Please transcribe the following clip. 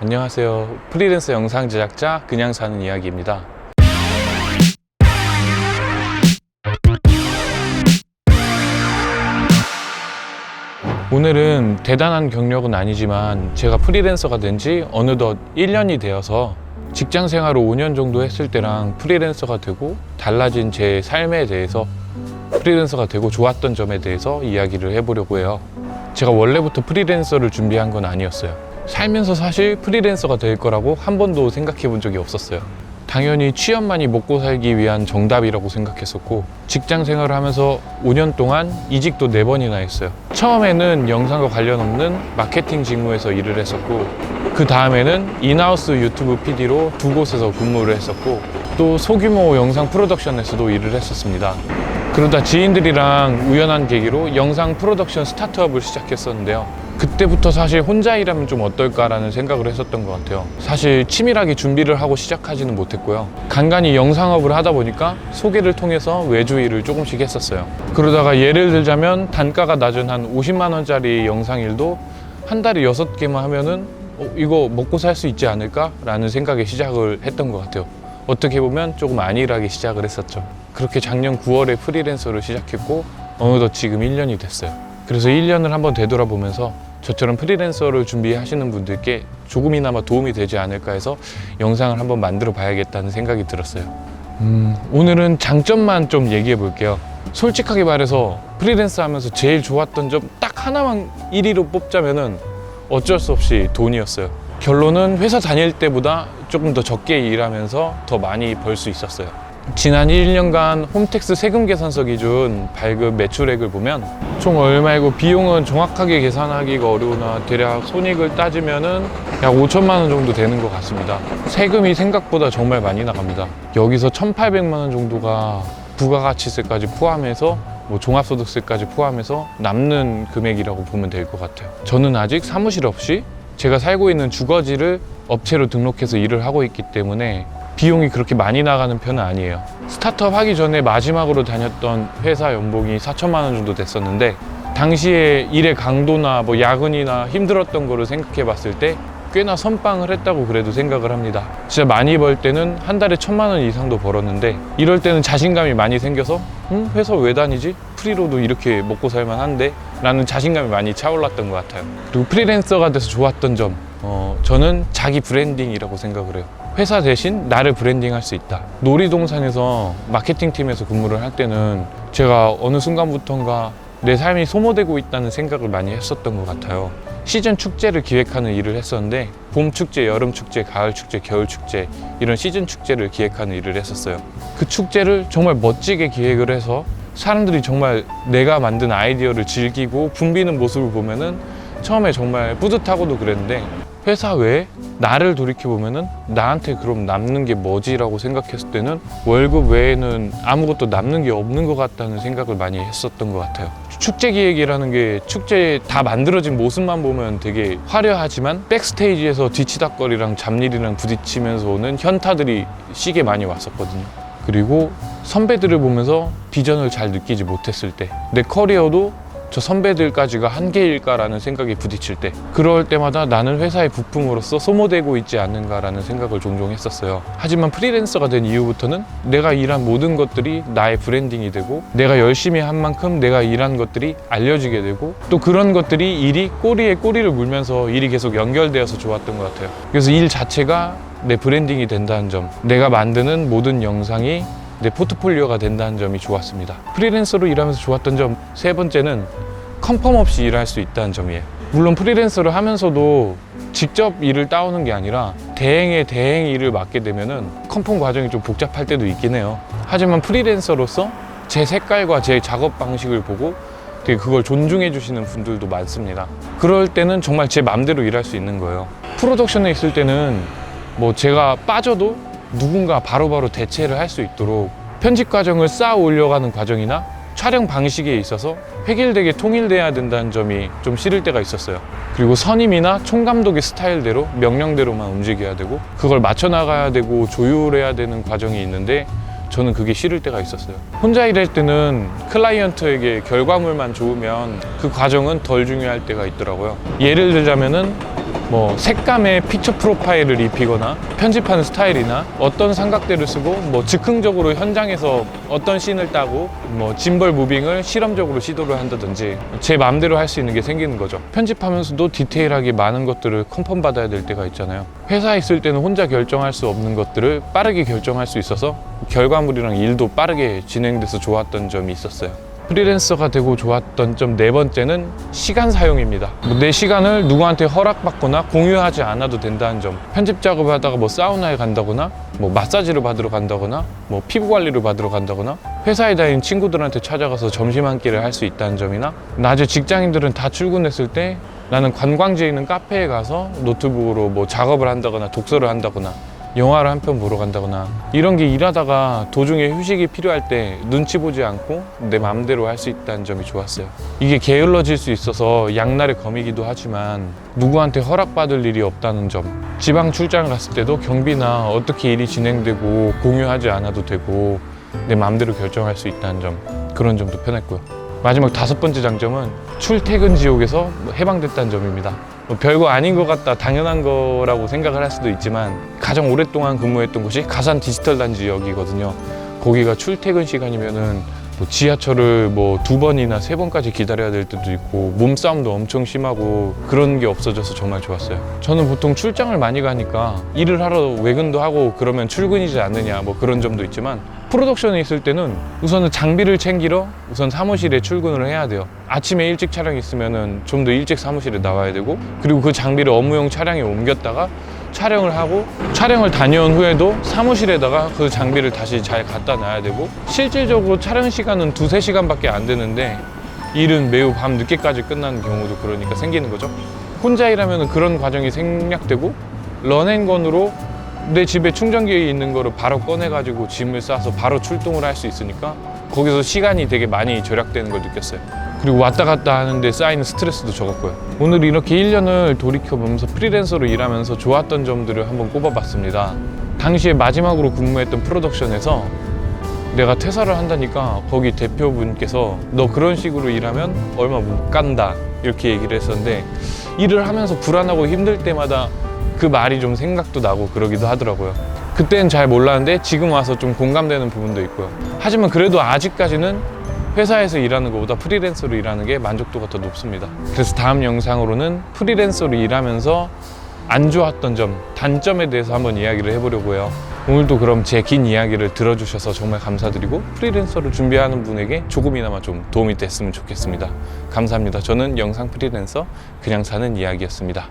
안녕하세요. 프리랜서 영상 제작자 그냥 사는 이야기입니다. 오늘은 대단한 경력은 아니지만 제가 프리랜서가 된 지 어느덧 1년이 되어서 직장 생활을 5년 정도 했을 때랑 프리랜서가 되고 달라진 제 삶에 대해서 프리랜서가 되고 좋았던 점에 대해서 이야기를 해보려고 해요. 제가 원래부터 프리랜서를 준비한 건 아니었어요. 살면서 사실 프리랜서가 될 거라고 한 번도 생각해 본 적이 없었어요. 당연히 취업만이 먹고 살기 위한 정답이라고 생각했었고 직장 생활을 하면서 5년 동안 이직도 4번이나 했어요. 처음에는 영상과 관련 없는 마케팅 직무에서 일을 했었고 그 다음에는 인하우스 유튜브 PD로 두 곳에서 근무를 했었고 또 소규모 영상 프로덕션에서도 일을 했었습니다. 그러다 지인들이랑 우연한 계기로 영상 프로덕션 스타트업을 시작했었는데요. 그때부터 사실 혼자 일하면 좀 어떨까라는 생각을 했었던 것 같아요. 사실 치밀하게 준비를 하고 시작하지는 못했고요. 간간히 영상업을 하다 보니까 소개를 통해서 외주 일을 조금씩 했었어요. 그러다가 예를 들자면 단가가 낮은 한 50만 원짜리 영상 일도 한 달에 6개만 하면은 어, 이거 먹고 살 수 있지 않을까라는 생각에 시작을 했던 것 같아요. 어떻게 보면 조금 안일하게 시작을 했었죠. 그렇게 작년 9월에 프리랜서를 시작했고 어느덧 지금 1년이 됐어요. 그래서 1년을 한번 되돌아보면서 저처럼 프리랜서를 준비하시는 분들께 조금이나마 도움이 되지 않을까 해서 영상을 한번 만들어 봐야겠다는 생각이 들었어요. 음, 오늘은 장점만 좀 얘기해 볼게요. 솔직하게 말해서 프리랜서 하면서 제일 좋았던 점 딱 하나만 1위로 뽑자면은 어쩔 수 없이 돈이었어요. 결론은 회사 다닐 때보다 조금 더 적게 일하면서 더 많이 벌 수 있었어요. 지난 1년간 홈택스 세금 계산서 기준 발급 매출액을 보면 총 얼마이고 비용은 정확하게 계산하기가 어려우나 대략 손익을 따지면은 약 5천만 원 정도 되는 것 같습니다. 세금이 생각보다 정말 많이 나갑니다. 여기서 1,800만 원 정도가 부가가치세까지 포함해서 뭐 종합소득세까지 포함해서 남는 금액이라고 보면 될 것 같아요. 저는 아직 사무실 없이 제가 살고 있는 주거지를 업체로 등록해서 일을 하고 있기 때문에 비용이 그렇게 많이 나가는 편은 아니에요. 스타트업 하기 전에 마지막으로 다녔던 회사 연봉이 4천만 원 정도 됐었는데 당시에 일의 강도나 뭐 야근이나 힘들었던 거를 생각해 봤을 때 꽤나 선빵을 했다고 그래도 생각을 합니다. 진짜 많이 벌 때는 한 달에 천만 원 이상도 벌었는데 이럴 때는 자신감이 많이 생겨서 응? 회사 왜 다니지? 프리로도 이렇게 먹고 살만 한데? 라는 자신감이 많이 차올랐던 것 같아요. 그리고 프리랜서가 돼서 좋았던 점 어, 저는 자기 브랜딩이라고 생각을 해요. 회사 대신 나를 브랜딩할 수 있다. 놀이동산에서 마케팅 팀에서 근무를 할 때는 제가 어느 순간부터인가 내 삶이 소모되고 있다는 생각을 많이 했었던 것 같아요. 시즌 축제를 기획하는 일을 했었는데 봄 축제, 여름 축제, 가을 축제, 겨울 축제 이런 시즌 축제를 기획하는 일을 했었어요. 그 축제를 정말 멋지게 기획을 해서 사람들이 정말 내가 만든 아이디어를 즐기고 붐비는 모습을 보면은 처음에 정말 뿌듯하고도 그랬는데 회사 외에 나를 돌이켜 보면은 나한테 그럼 남는 게 뭐지라고 생각했을 때는 월급 외에는 아무것도 남는 게 없는 것 같다는 생각을 많이 했었던 것 같아요. 축제 기획이라는 게 축제 다 만들어진 모습만 보면 되게 화려하지만 백스테이지에서 뒤치다거리랑 잡일이랑 부딪히면서 오는 현타들이 시게 많이 왔었거든요. 그리고 선배들을 보면서 비전을 잘 느끼지 못했을 때 내 커리어도 저 선배들까지가 한계일까라는 생각이 부딪힐 때 그럴 때마다 나는 회사의 부품으로서 소모되고 있지 않는가라는 생각을 종종 했었어요. 하지만 프리랜서가 된 이후부터는 내가 일한 모든 것들이 나의 브랜딩이 되고 내가 열심히 한 만큼 내가 일한 것들이 알려지게 되고 또 그런 것들이 일이 꼬리에 꼬리를 물면서 일이 계속 연결되어서 좋았던 것 같아요. 그래서 일 자체가 내 브랜딩이 된다는 점 내가 만드는 모든 영상이 내 포트폴리오가 된다는 점이 좋았습니다. 프리랜서로 일하면서 좋았던 점 세 번째는 컨펌 없이 일할 수 있다는 점이에요. 물론 프리랜서를 하면서도 직접 일을 따오는 게 아니라 대행의 대행 일을 맡게 되면은 컨펌 과정이 좀 복잡할 때도 있긴 해요. 하지만 프리랜서로서 제 색깔과 제 작업 방식을 보고 되게 그걸 존중해 주시는 분들도 많습니다. 그럴 때는 정말 제 마음대로 일할 수 있는 거예요. 프로덕션에 있을 때는 뭐 제가 빠져도 누군가 바로바로 대체를 할 수 있도록 편집 과정을 쌓아 올려가는 과정이나 촬영 방식에 있어서 획일되게 통일돼야 된다는 점이 좀 싫을 때가 있었어요. 그리고 선임이나 총감독의 스타일대로 명령대로만 움직여야 되고 그걸 맞춰 나가야 되고 조율해야 되는 과정이 있는데 저는 그게 싫을 때가 있었어요. 혼자 일할 때는 클라이언트에게 결과물만 좋으면 그 과정은 덜 중요할 때가 있더라고요. 예를 들자면은 뭐 색감의 피처 프로파일을 입히거나 편집하는 스타일이나 어떤 삼각대를 쓰고 뭐 즉흥적으로 현장에서 어떤 씬을 따고 뭐 짐벌 무빙을 실험적으로 시도를 한다든지 제 마음대로 할 수 있는 게 생기는 거죠. 편집하면서도 디테일하게 많은 것들을 컨펌 받아야 될 때가 있잖아요. 회사에 있을 때는 혼자 결정할 수 없는 것들을 빠르게 결정할 수 있어서 결과물이랑 일도 빠르게 진행돼서 좋았던 점이 있었어요. 프리랜서가 되고 좋았던 점 네 번째는 시간 사용입니다. 뭐내 시간을 누구한테 허락받거나 공유하지 않아도 된다는 점. 편집 작업하다가 뭐 사우나에 간다거나, 뭐 마사지를 받으러 간다거나, 뭐 피부 관리를 받으러 간다거나, 회사에 다니는 친구들한테 찾아가서 점심 한 끼를 할 수 있다는 점이나, 낮에 직장인들은 다 출근했을 때 나는 관광지에 있는 카페에 가서 노트북으로 뭐 작업을 한다거나 독서를 한다거나 영화를 한 편 보러 간다거나 이런 게 일하다가 도중에 휴식이 필요할 때 눈치 보지 않고 내 마음대로 할 수 있다는 점이 좋았어요. 이게 게을러질 수 있어서 양날의 검이기도 하지만 누구한테 허락받을 일이 없다는 점. 지방 출장 갔을 때도 경비나 어떻게 일이 진행되고 공유하지 않아도 되고 내 마음대로 결정할 수 있다는 점. 그런 점도 편했고요. 마지막 다섯 번째 장점은 출퇴근 지옥에서 해방됐다는 점입니다. 뭐 별거 아닌 것 같다 당연한 거라고 생각을 할 수도 있지만 가장 오랫동안 근무했던 곳이 가산 디지털 단지역이거든요. 거기가 출퇴근 시간이면은 뭐 지하철을 뭐 두 번이나 세 번까지 기다려야 될 때도 있고 몸싸움도 엄청 심하고 그런 게 없어져서 정말 좋았어요. 저는 보통 출장을 많이 가니까 일을 하러 외근도 하고 그러면 출근이지 않느냐 뭐 그런 점도 있지만 프로덕션에 있을 때는 우선은 장비를 챙기러 우선 사무실에 출근을 해야 돼요. 아침에 일찍 촬영 있으면은 좀 더 일찍 사무실에 나와야 되고 그리고 그 장비를 업무용 차량에 옮겼다가 촬영을 하고 촬영을 다녀온 후에도 사무실에다가 그 장비를 다시 잘 갖다 놔야 되고 실질적으로 촬영 시간은 두세 시간밖에 안 되는데 일은 매우 밤 늦게까지 끝나는 경우도 그러니까 생기는 거죠. 혼자 일하면 그런 과정이 생략되고 런앤건으로 내 집에 충전기에 있는 거를 바로 꺼내가지고 짐을 싸서 바로 출동을 할 수 있으니까 거기서 시간이 되게 많이 절약되는 걸 느꼈어요. 그리고 왔다 갔다 하는데 쌓이는 스트레스도 적었고요. 오늘 이렇게 1년을 돌이켜보면서 프리랜서로 일하면서 좋았던 점들을 한번 꼽아봤습니다. 당시에 마지막으로 근무했던 프로덕션에서 내가 퇴사를 한다니까 거기 대표분께서 너 그런 식으로 일하면 얼마 못 간다 이렇게 얘기를 했었는데 일을 하면서 불안하고 힘들 때마다 그 말이 좀 생각도 나고 그러기도 하더라고요. 그때는 잘 몰랐는데 지금 와서 좀 공감되는 부분도 있고요. 하지만 그래도 아직까지는 회사에서 일하는 것보다 프리랜서로 일하는 게 만족도가 더 높습니다. 그래서 다음 영상으로는 프리랜서로 일하면서 안 좋았던 점, 단점에 대해서 한번 이야기를 해보려고 해요. 오늘도 그럼 제 긴 이야기를 들어주셔서 정말 감사드리고 프리랜서를 준비하는 분에게 조금이나마 좀 도움이 됐으면 좋겠습니다. 감사합니다. 저는 영상 프리랜서 그냥 사는 이야기였습니다.